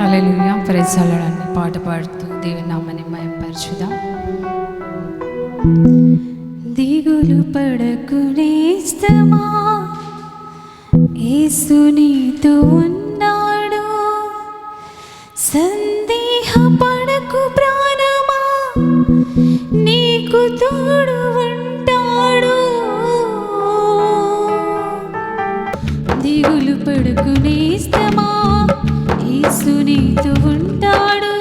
Hallelujah ప్రజలాడని పాట పాడుతూ దేవుని నామని మయంపరచుదాం దిగులు పడకు నేస్తమా ఏసు నీతో ఉన్నాడు. సందేహ పడకు ప్రాణమా. నీకు తోడు ఉంటాడు. దిగులు పడుకునే నేస్తమా యేసు నీతో ఉంటాడు.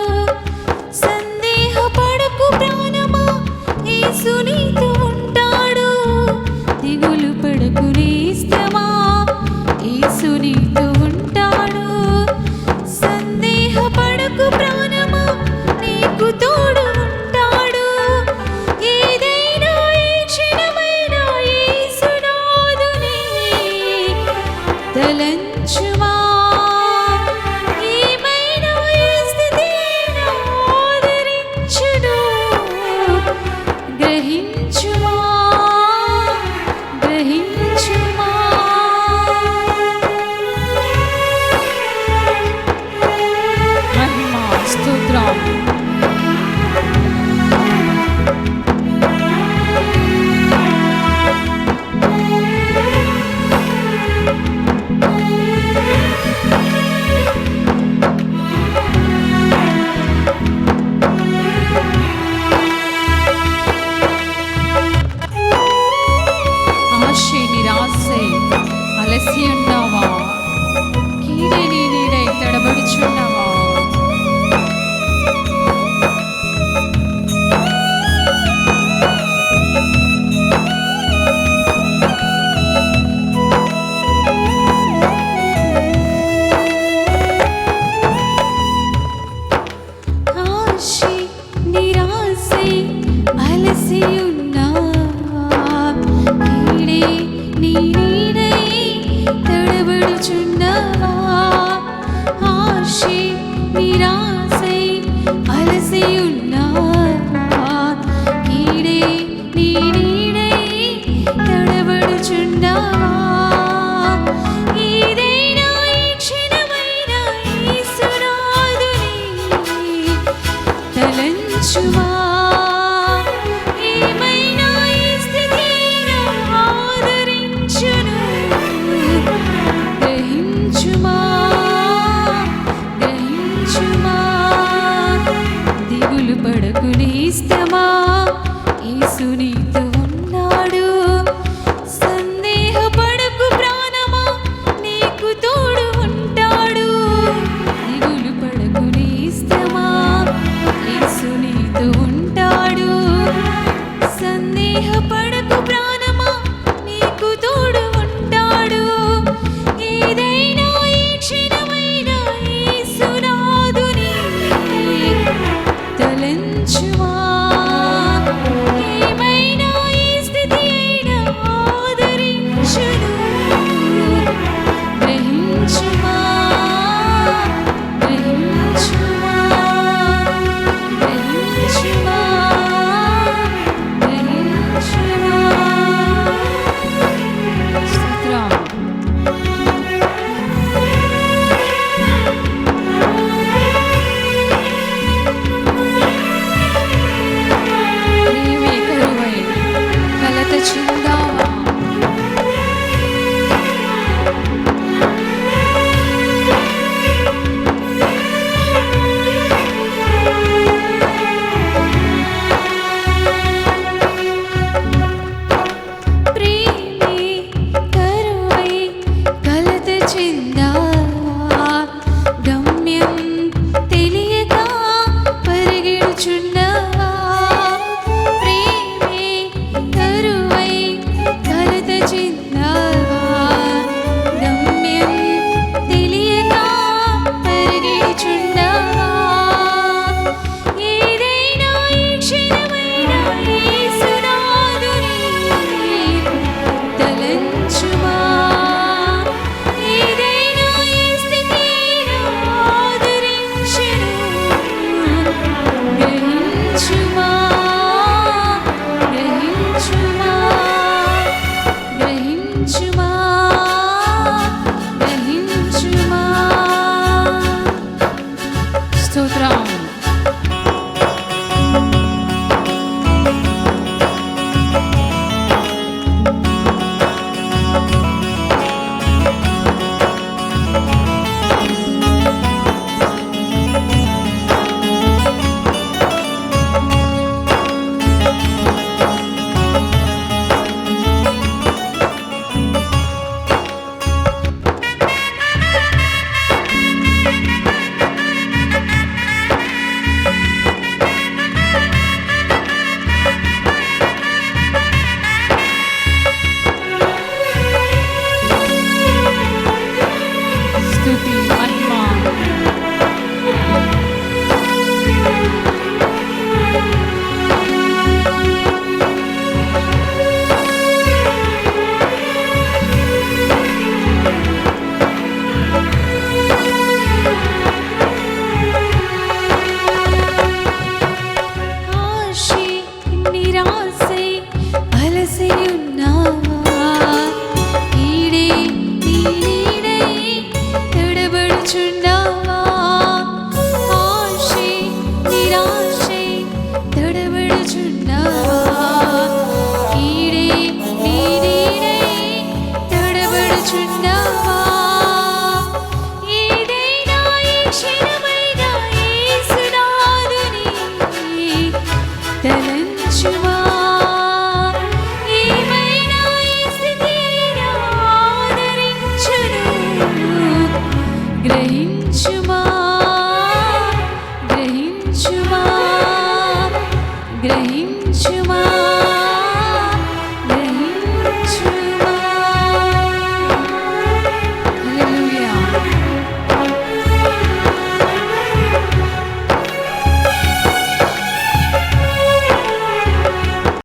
സന്ദേഹപ്പെടും